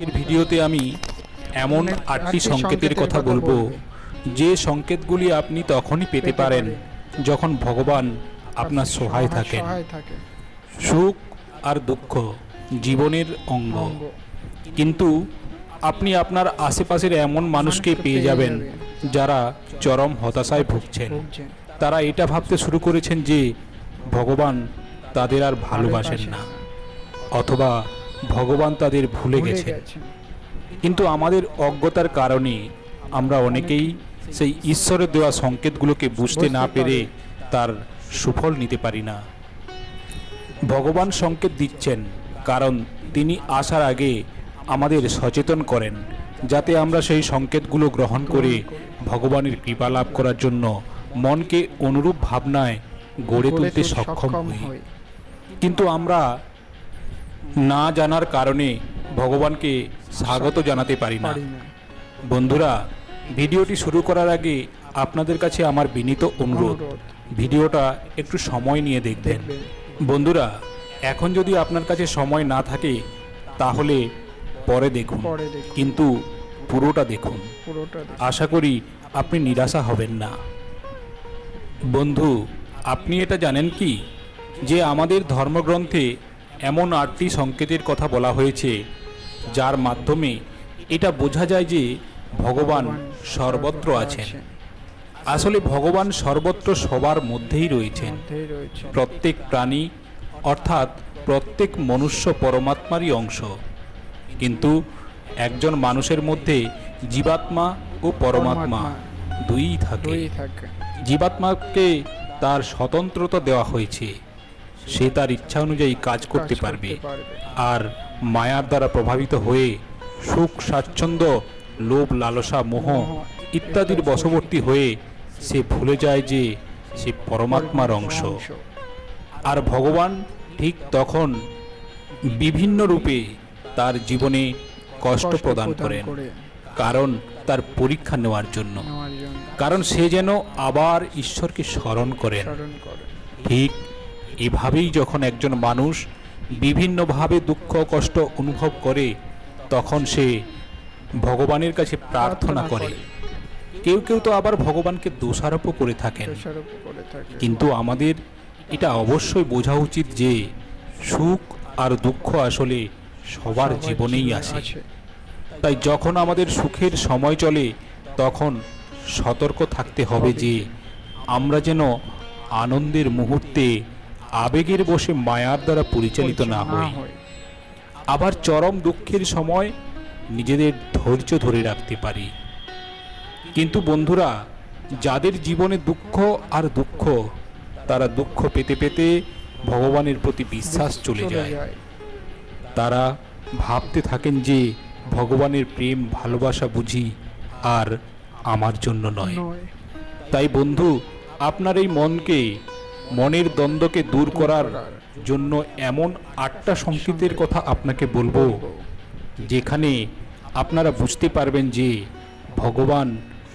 এর ভিডিওতে আমি এমন আটটি সংকেতের কথা বলব। যে সংকেতগুলি আপনি তখনই পেতে পারেন যখন ভগবান আপনার সহায় থাকেন। থাকে। সুখ আর দুঃখ জীবনের অঙ্গ। কিন্তু আপনি আপনার আশেপাশের এমন মানুষকে পেয়ে যাবেন যারা চরম হতাশায় ভুগছেন। তারা এটা ভাবতে শুরু করেছেন যে ভগবান তাদের আর ভালোবাসেন না। অথবা ভগবান তাদের ভুলে গেছেন। গেছেন। কিন্তু আমাদের অজ্ঞতার কারণে আমরা অনেকেই সেই ঈশ্বরের দেওয়া সংকেতগুলোকে বুঝতে না পেরে তার সুফল নিতে পারি না। ভগবান সংকেত দিচ্ছেন কারণ তিনি আসার আগে আমাদের সচেতন করেন যাতে আমরা সেই সংকেতগুলো গ্রহণ করে ভগবানের কৃপা লাভ করার জন্য মনকে অনুরূপ ভাবনায় গড়ে তুলতে সক্ষম হই। কিন্তু আমরা না জানার কারণে ভগবানকে স্বাগত জানাতে পারি না। বন্ধুরা ভিডিওটি শুরু করার আগে আপনাদের কাছে আমার বিনীত অনুরোধ। ভিডিওটা একটু সময় নিয়ে দেখবেন। বন্ধুরা এখন যদি আপনার কাছে সময় না থাকে তাহলে পরে দেখুন। কিন্তু পুরোটা দেখুন। আশা করি আপনি নিরাশা হবেন না। বন্ধু আপনি এটা জানেন কি? যে আমাদের ধর্মগ্রন্থে এমন আটটি সংকেতের কথা বলা হয়েছে যার মাধ্যমে এটা বোঝা যায় যে ভগবান সর্বত্র আছেন। আসলে ভগবান সর্বত্র সবার মধ্যেই রয়েছেন। প্রত্যেক প্রাণী অর্থাৎ প্রত্যেক মনুষ্য পরমাত্মারই অংশ। কিন্তু একজন মানুষের মধ্যে জীবাত্মা ও পরমাত্মা দুইই দুই থাকে। জীবাত্মাকে তার স্বতন্ত্রতা দেওয়া হয়েছে। সে তার ইচ্ছা অনুযায়ী কাজ করতে পারবে। আর মায়ার দ্বারা প্রভাবিত হয়ে সুখ স্বাচ্ছন্দ্য লোভ লালসা মোহ ইত্যাদির বশবর্তী হয়ে সে ভুলে যায় যে সে পরমাত্মার অংশ। আর ভগবান ঠিক তখন বিভিন্ন রূপে তার জীবনে কষ্ট প্রদান করেন। করে কারণ তার পরীক্ষা নেওয়ার জন্য। কারণ সে যেন আবার ঈশ্বরকে স্মরণ করেন। ঠিক এভাবেই যখন একজন মানুষ বিভিন্নভাবে দুঃখ কষ্ট অনুভব করে তখন সে ভগবানের কাছে প্রার্থনা করে। কেউ কেউ তো আবার ভগবানকে দোষারোপও করে থাকেন। কিন্তু আমাদের এটা অবশ্যই বোঝা উচিত যে সুখ আর দুঃখ আসলে সবার জীবনেই আসে। তাই যখন আমাদের সুখের সময় চলে তখন সতর্ক থাকতে হবে। যে আমরা যেন আনন্দের মুহূর্তে আবেগের বসে মায়ার দ্বারা পরিচালিত না হই আবার চরম দুঃখের সময় নিজেদের ধৈর্য ধরে রাখতে পারি। কিন্তু বন্ধুরা যাদের জীবনে দুঃখ আর দুঃখ তারা দুঃখ পেতে পেতে ভগবানের প্রতি বিশ্বাস চলে যায়। তারা ভাবতে থাকেন যে ভগবানের প্রেম ভালোবাসা বুঝি আর আমার জন্য নয়। নয়। তাই বন্ধু আপনার এই মনকে মনের দ্বন্দ্বকে দূর করার জন্য এমন আটটা সংকেতের কথা আপনাকে বলব, যেখানে আপনারা বুঝতে পারবেন যে ভগবান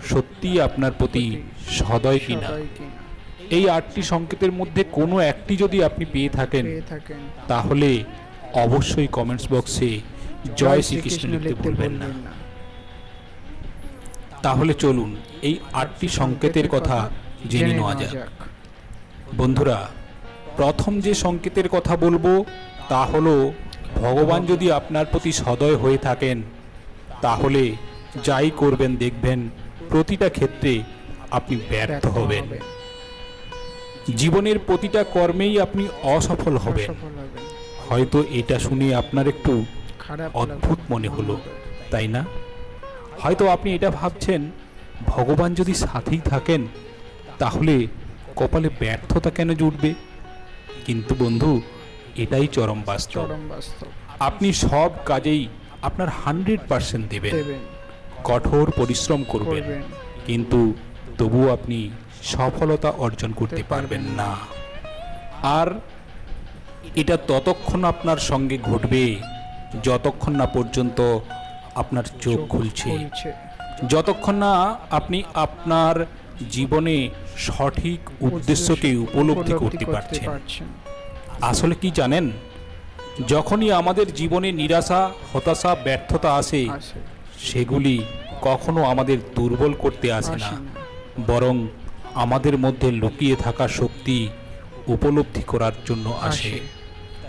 সত্যিই আপনার প্রতি সদয় কিনা। এই আটটি সংকেতের মধ্যে কোনো একটি যদি আপনি পেয়ে থাকেন, তাহলে অবশ্যই কমেন্টস বক্সে জয় শ্রীকৃষ্ণ লিখতে ভুলবেন না। তাহলে চলুন এই আটটি সংকেতের কথা জেনে নেওয়া যাক। বন্ধুরা প্রথম যে সংকেতের কথা বলব তা হলো ভগবান যদি আপনার প্রতি সদয় হয়ে থাকেন তাহলে যাই করবেন দেখবেন প্রতিটা ক্ষেত্রে আপনি ব্যর্থ হবেন। জীবনের প্রতিটা কর্মেই আপনি অসফল হবেন। হয়তো এটা শুনে আপনার একটু অদ্ভুত মনে হলো তাই না? হয়তো আপনি এটা ভাবছেন ভগবান যদি সাথেই থাকেন তাহলে কপালে ব্যর্থতা কেন জুটবে? কিন্তু বন্ধু এটাই চরম বাস্তব। আপনি সব কাজেই আপনার হান্ড্রেড পার্সেন্ট দেবেন। কঠোর পরিশ্রম করবেন। কিন্তু তবুও আপনি সফলতা অর্জন করতে পারবেন না। আর এটা ততক্ষণ আপনার সঙ্গে ঘটবে যতক্ষণ না পর্যন্ত আপনার চোখ খুলছে। যতক্ষণ না আপনি আপনার জীবনে সঠিক উদ্দেশ্যকে উপলব্ধি করতে পারছেন। আসলে কি জানেন? যখনই আমাদের জীবনে নিরাশা হতাশা ব্যর্থতা আসে সেগুলি কখনো আমাদের দুর্বল করতে আসে না। বরং আমাদের মধ্যে লুকিয়ে থাকা শক্তি উপলব্ধি করার জন্য আসে।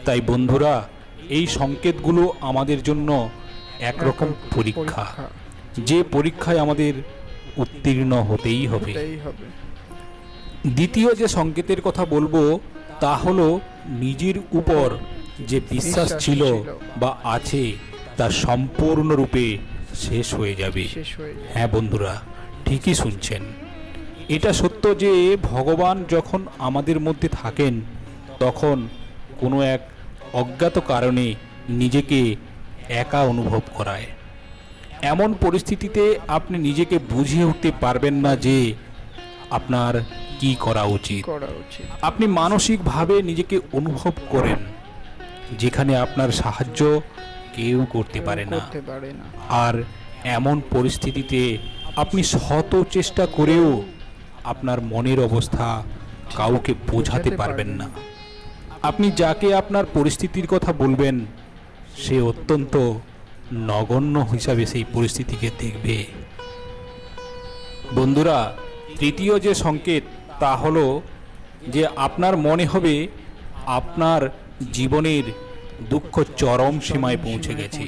তাই বন্ধুরা এই সংকেতগুলো আমাদের জন্য একরকম পরীক্ষা। যে পরীক্ষায় আমাদের উত্তীর্ণ হতেই হবে। দ্বিতীয় যে সংকেতের কথা বলব তা হলো নিজের উপর যে বিশ্বাস ছিল। বা আছে তা সম্পূর্ণরূপে শেষ হয়ে যাবে। হ্যাঁ বন্ধুরা ঠিকই শুনছেন। এটা সত্য যে ভগবান যখন আমাদের মধ্যে থাকেন তখন কোনো এক অজ্ঞাত কারণে নিজেকে একা অনুভব করায়। এমন পরিস্থিতিতে আপনি নিজেকে বুঝিয়ে উঠতে পারবেন না যে আপনার কি করা উচিত। আপনি মানসিকভাবে নিজেকে অনুভব করেন যেখানে আপনার সাহায্য কেউ করতে পারে না। আর এমন পরিস্থিতিতে আপনি শত চেষ্টা করেও আপনার মনের অবস্থা কাউকে বোঝাতে পারবেন না। আপনি যাকে আপনার পরিস্থিতির কথা বলবেন সে অত্যন্ত নগণ্য হিসাবে সেই পরিস্থিতিকে দেখবে। বন্ধুরা, তৃতীয় যে সংকেত, তা হলো যে আপনার মনে হবে আপনার জীবনের দুঃখ চরম সীমায় পৌঁছে গেছে।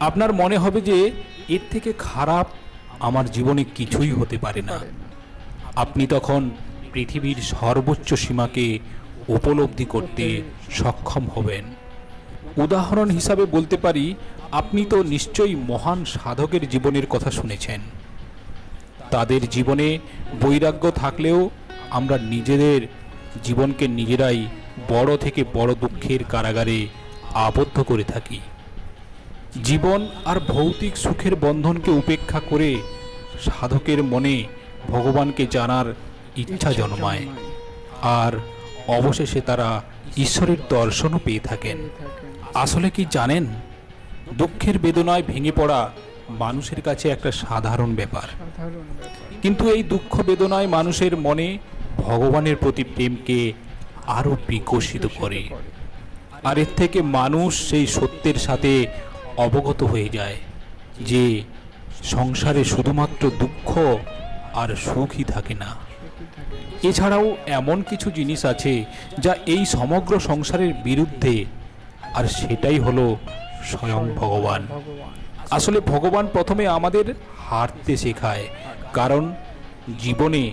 আপনার মনে হবে যে এর থেকে খারাপ আমার জীবনে কিছুই হতে পারে না। আপনি তখন পৃথিবীর সর্বোচ্চ সীমাকে উপলব্ধি করতে সক্ষম হবেন। উদাহরণ হিসাবে বলতে পারি, আপনি তো নিশ্চয়ই মহান সাধকের জীবনের কথা শুনেছেন। তাদের জীবনে বৈরাগ্য থাকলেও আমরা নিজেদের জীবনকে নিজেরাই বড় থেকে বড় দুঃখের কারাগারে আবদ্ধ করে থাকি। জীবন আর ভৌতিক সুখের বন্ধনকে উপেক্ষা করে সাধকের মনে ভগবানকে জানার ইচ্ছা জন্মায়, আর অবশেষে তারা ঈশ্বরের দর্শনও পেয়ে থাকেন। আসলে কি জানেন? দুঃখের বেদনায় ভেঙে পড়া মানুষের কাছে একটা সাধারণ ব্যাপার। কিন্তু এই দুঃখ বেদনায় মানুষের মনে ভগবানের প্রতি প্রেমকে আরও বিকশিত করে। আর এর থেকে মানুষ সেই সত্যের সাথে অবগত হয়ে যায় যে সংসারে শুধুমাত্র দুঃখ আর সুখই থাকে না। এছাড়াও এমন কিছু জিনিস আছে যা এই সমগ্র সংসারের বিরুদ্ধে আর সেটাই হলো স্বয়ং ভগবান আসলে ভগবান প্রথমে আমাদের হারতে শেখায় কারণ জীবনে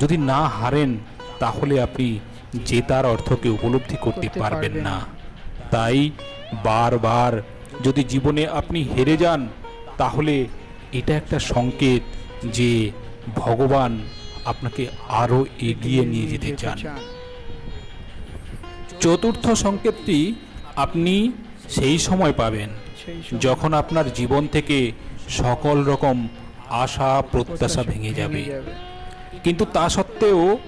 যদি না হারেন তাহলে আপনি জেতার অর্থকে উপলব্ধি করতে পারবেন না। তাই বারবার যদি জীবনে আপনি হেরে যান তাহলে এটা একটা সংকেত যে ভগবান আপনাকে আরও এগিয়ে নিয়ে যেতে চান। চতুর্থ সংকেতটি আপনি সেই সময় পাবেন যখন আপনার জীবন থেকে সকল রকম আশা প্রত্যাশা ভেঙে যাবে। কিন্তু তা সত্ত্বেও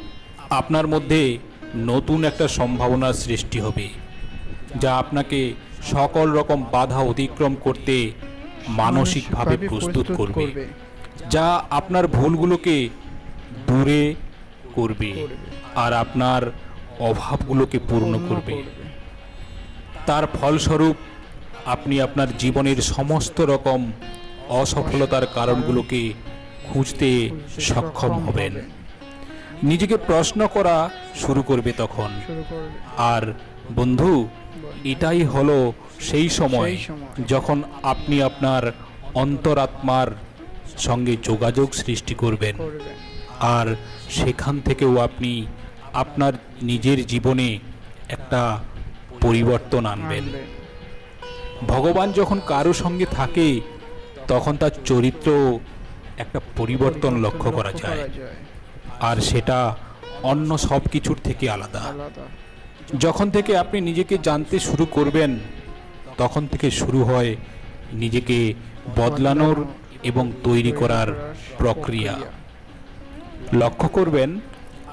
আপনার মধ্যে নতুন একটা সম্ভাবনার সৃষ্টি হবে যা আপনাকে সকল রকম বাধা অতিক্রম করতে মানসিকভাবে প্রস্তুত করবে। যা আপনার ভুলগুলোকে দূরে করবে। আর আপনার অভাবগুলোকে পূর্ণ করবে। তার ফলস্বরূপ আপনি আপনার জীবনের সমস্ত রকম অসফলতার কারণগুলোকে খুঁজতে সক্ষম হবেন। নিজেকে প্রশ্ন করা শুরু করবে তখন। আর বন্ধু এটাই হলো সেই সময় যখন আপনি আপনার অন্তরাত্মার সঙ্গে যোগাযোগ সৃষ্টি করবেন। আর সেখান থেকেও আপনি আপনার নিজের জীবনে একটা পরিবর্তন আনবেন। ভগবান যখন কারও সঙ্গে থাকে তখন তার চরিত্র একটা পরিবর্তন লক্ষ্য করা যায়। আর সেটা অন্য সব কিছুর থেকে আলাদা। যখন থেকে আপনি নিজেকে জানতে শুরু করবেন তখন থেকে শুরু হয় নিজেকে বদলানোর এবং তৈরি করার প্রক্রিয়া। লক্ষ্য করবেন,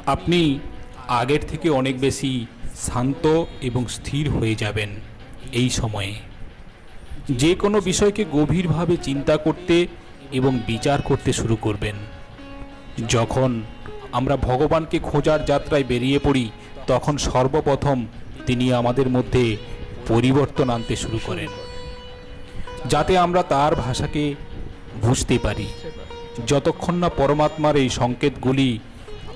আপনি আগের থেকে অনেক বেশি শান্ত এবং স্থির হয়ে যাবেন এই সময়ে। যে কোনো বিষয়কে গভীরভাবে চিন্তা করতে এবং বিচার করতে শুরু করবেন। যখন আমরা ভগবানকে খোঁজার যাত্রায় বেরিয়ে পড়ি, তখন সর্বপ্রথম তিনি আমাদের মধ্যে পরিবর্তন আনতে শুরু করেন, যাতে আমরা তার ভাষাকে বুঝতে পারি। যতক্ষণ না পরমাত্মার এই সংকেতগুলি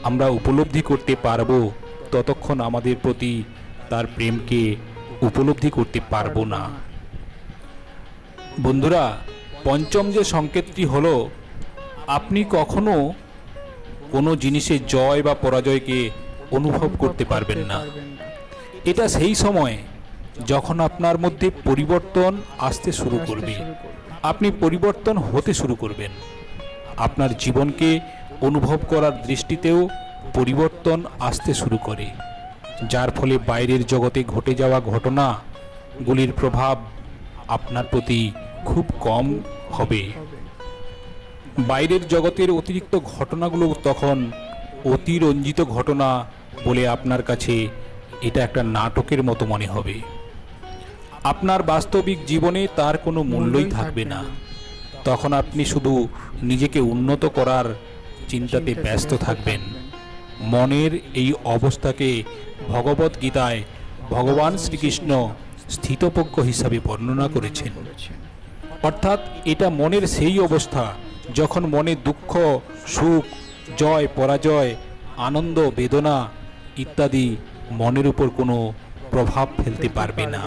আমরা উপলব্ধি করতে পারব ততক্ষণ আমাদের প্রতি তার প্রেমকে উপলব্ধি করতে পারব না। বন্ধুরা পঞ্চম যে সংকেতটি হলো আপনি কখনো কোনো জিনিসের জয় বা পরাজয়কে অনুভব করতে পারবেন না। এটা সেই সময় যখন আপনার মধ্যে পরিবর্তন আসতে শুরু করবে। আপনি পরিবর্তন হতে শুরু করবেন। আপনার জীবনকে অনুভব করার দৃষ্টিতেও পরিবর্তন আসতে শুরু করে। যার ফলে বাইরের জগতে ঘটে যাওয়া ঘটনাগুলির প্রভাব আপনার প্রতি খুব কম হবে। বাইরের জগতের অতিরিক্ত ঘটনাগুলো তখন অতিরঞ্জিত ঘটনা বলে আপনার কাছে এটা একটা নাটকের মতো মনে হবে। আপনার বাস্তবিক জীবনে তার কোনো মূল্যই থাকবে না। তখন আপনি শুধু নিজেকে উন্নত করার চিন্তাতে ব্যস্ত থাকবেন। মনের এই অবস্থাকে ভগবত গীতায় ভগবান শ্রীকৃষ্ণ স্থিতপক্ষ হিসাবে বর্ণনা করেছেন। অর্থাৎ এটা মনের সেই অবস্থা যখন মনে দুঃখ সুখ জয় পরাজয় আনন্দ বেদনা ইত্যাদি মনের উপর কোনো প্রভাব ফেলতে পারবে না।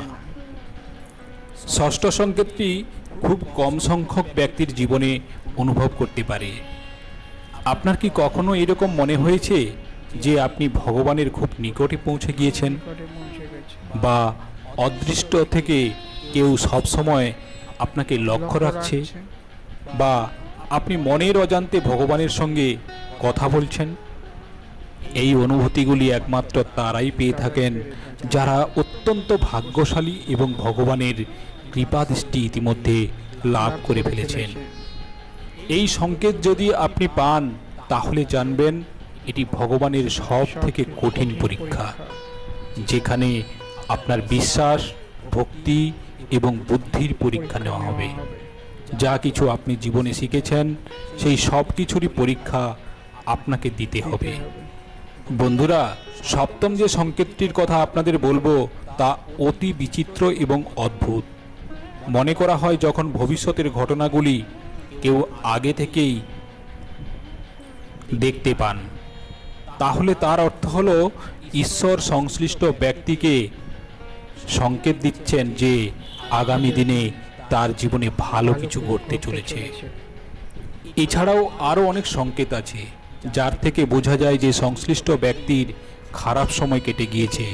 ষষ্ঠ সংকেতটি খুব কম সংখ্যক ব্যক্তির জীবনে অনুভব করতে পারে। আপনার কি কখনো এরকম মনে হয়েছে যে আপনি ভগবানের খুব নিকটে পৌঁছে গিয়েছেন? বা অদৃষ্ট থেকে কেউ সব সময় আপনাকে লক্ষ্য রাখছে? বা আপনি মনের অজান্তে ভগবানের সঙ্গে কথা বলছেন? এই অনুভূতিগুলি একমাত্র তারাই পেয়ে থাকেন যারা অত্যন্ত ভাগ্যশালী এবং ভগবানের কৃপাদৃষ্টি ইতিমধ্যে লাভ করে ফেলেছেন। এই সংকেত যদি আপনি পান, তাহলে জানবেন এটি ভগবানের সব থেকে কঠিন পরীক্ষা, যেখানে আপনার বিশ্বাস, ভক্তি এবং বুদ্ধির পরীক্ষা নেওয়া হবে। যা কিছু আপনি জীবনে শিখেছেন, সেই সব কিছুরই পরীক্ষা আপনাকে দিতে হবে। বন্ধুরা, সপ্তম যে সংকেতটির কথা আপনাদের বলব, তা অতি বিচিত্র এবং অদ্ভুত। মনে করা হয় যখন ভবিষ্যতের ঘটনাগুলি কেউ আগে থেকেই দেখতে পান। তাহলে তার অর্থ হল, ঈশ্বর সংশ্লিষ্ট ব্যক্তিকে সংকেত দিচ্ছেন যে আগামী দিনে তার জীবনে ভালো কিছু ঘটতে চলেছে। এছাড়াও আরও অনেক সংকেত আছে, যার থেকে বোঝা যায় যে সংশ্লিষ্ট ব্যক্তির খারাপ সময় কেটে গিয়েছে,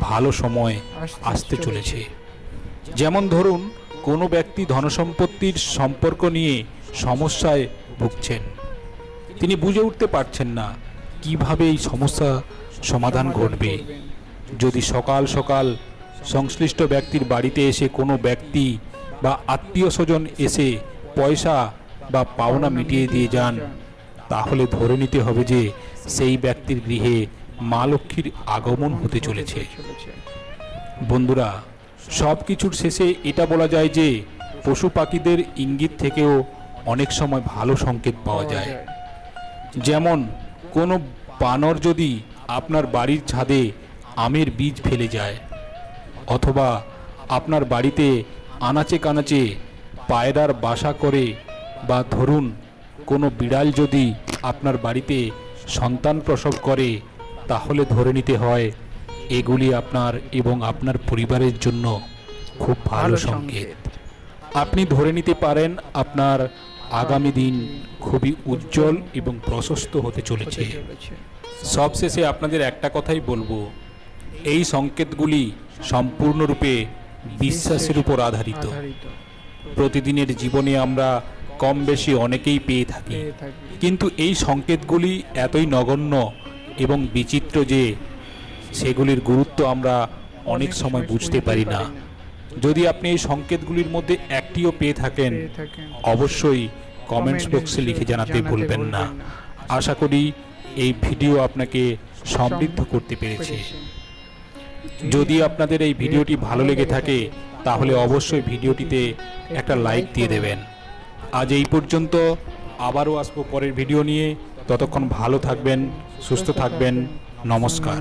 ভালো সময় আসতে চলেছে। যেমন ধরুন কোনো ব্যক্তি ধনসম্পত্তির সম্পর্ক নিয়ে সমস্যায় ভুগছেন। তিনি বুঝে উঠতে পারছেন না কীভাবে এই সমস্যা সমাধান ঘটবে। যদি সকাল সকাল সংশ্লিষ্ট ব্যক্তির বাড়িতে এসে কোনো ব্যক্তি বা আত্মীয় স্বজন এসে পয়সা বা পাওনা মিটিয়ে দিয়ে যান, তাহলে ধরে নিতে হবে যে সেই ব্যক্তির গৃহে মা লক্ষ্মীর আগমন হতে চলেছে। বন্ধুরা সব কিছুর শেষে এটা বলা যায় যে পশু পাখিদের ইঙ্গিত থেকেও অনেক সময় ভালো সংকেত পাওয়া যায়। যেমন কোনো বানর যদি আপনার বাড়ির ছাদে আমের বীজ ফেলে যায় অথবা আপনার বাড়িতে আনাচে কানাচে পায়রার বাসা করে বা ধরুন কোনো বিড়াল যদি আপনার বাড়িতে সন্তান প্রসব করে তাহলে ধরে নিতে হয় এগুলি আপনার এবং আপনার পরিবারের জন্য খুব ভালো সংকেত। আপনি ধরে নিতে পারেন আপনার আগামী দিন খুবই উজ্জ্বল এবং প্রশস্ত হতে চলেছে। সবশেষে আপনাদের একটা কথাই বলব এই সংকেতগুলি সম্পূর্ণরূপে বিশ্বাসের উপর আধারিত। প্রতিদিনের জীবনে আমরা কম বেশি অনেকেই পেয়ে থাকি। কিন্তু এই সংকেতগুলি এতই নগণ্য এবং বিচিত্র যে সেগুলির গুরুত্ব আমরা অনেক সময় বুঝতে পারি না। যদি আপনি এই সংকেতগুলির মধ্যে একটিও পেয়ে থাকেন অবশ্যই কমেন্টস বক্সে লিখে জানাতে ভুলবেন না। আশা করি এই ভিডিও আপনাকে সমৃদ্ধ করতে পেরেছে। যদি আপনাদের এই ভিডিওটি ভালো লেগে থাকে তাহলে অবশ্যই ভিডিওটিতে একটা লাইক দিয়ে দেবেন। আজ এই পর্যন্ত আবারও আসব পরের ভিডিও নিয়ে। ততক্ষণ ভালো থাকবেন সুস্থ থাকবেন। নমস্কার।